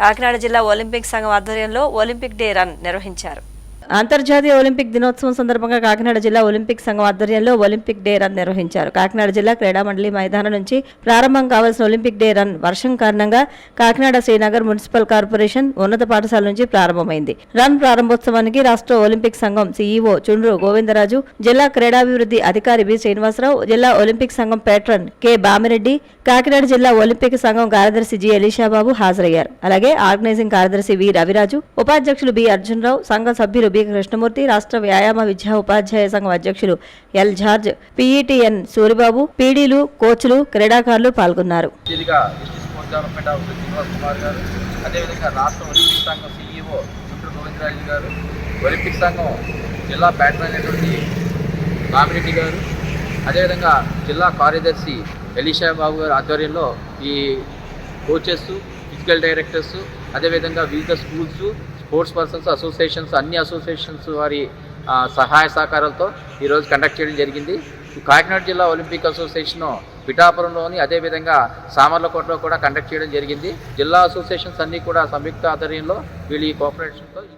కాకినాడ జిల్లా ఒలింపిక్ సంఘం ఆధ్వర్యంలో ఒలింపిక్ డే రన్ నిర్వహించారు. అంతర్జాతీయ ఒలింపిక్ దినోత్సవం సందర్భంగా కాకినాడ జిల్లా ఒలింపిక్ సంఘం ఆధ్వర్యంలో ఒలింపిక్ డే రన్ నిర్వహించారు. కాకినాడ జిల్లా క్రీడామండలి మైదానం నుంచి ప్రారంభం కావాల్సిన ఒలింపిక్ డే రన్ వర్షం కారణంగా కాకినాడ శ్రీనగర్ మున్సిపల్ కార్పొరేషన్ ఉన్నత పాఠశాల నుంచి ప్రారంభమైంది. రన్ ప్రారంభోత్సవానికి రాష్ట్ర ఒలింపిక్ సంఘం సీఈఓ చుండ్రు గోవిందరాజు జిల్లా క్రీడాభివృద్ధి అధికారి బి శ్రీనివాసరావు జిల్లా ఒలింపిక్ సంఘం పేట్రన్ కె బామిరెడ్డి కాకినాడ జిల్లా ఒలింపిక్ సంఘం కార్యదర్శి జి ఎలీషాబాబు హాజరయ్యారు. అలాగే ఆర్గనైజింగ్ కార్యదర్శి వి రవిరాజు ఉపాధ్యక్షులు బి అర్జునరావు సంఘ సభ్యులు బి కృష్ణమూర్తి రాష్ట్ర వ్యాయామ విద్యా ఉపాధ్యాయ సంఘం అధ్యక్షులు ఎల్ జార్జ్ పీఈటీఎన్ సూరిబాబు పీడీలు కోచ్లు క్రీడాకారులు పాల్గొన్నారు. అదేవిధంగా రాష్ట్ర ఒలింపిక్ సంఘం సీఈఓ చుట్టూ గోవిందరాజు గారు ఒలింపిక్ సంఘం జిల్లా బ్యాట్మెన్ అయినటువంటి రామిరెడ్డి గారు అదేవిధంగా జిల్లా కార్యదర్శి ఎలీషా బాబు గారి ఆధ్వర్యంలో ఈ కోచెస్ ఫిజికల్ డైరెక్టర్స్ అదేవిధంగా వివిధ స్కూల్స్ స్పోర్ట్స్ పర్సన్స్ అసోసియేషన్స్ అన్ని అసోసియేషన్స్ వారి సహాయ సహకారాలతో ఈరోజు కండక్ట్ చేయడం జరిగింది. కాకినాడ జిల్లా ఒలింపిక్ అసోసియేషన్ పిఠాపురంలోని అదేవిధంగా సామర్లకోటలో కూడా కండక్ట్ చేయడం జరిగింది. జిల్లా అసోసియేషన్స్ అన్నీ కూడా సంయుక్త ఆధ్వర్యంలో వీళ్ళు ఈ కోఆపరేషన్తో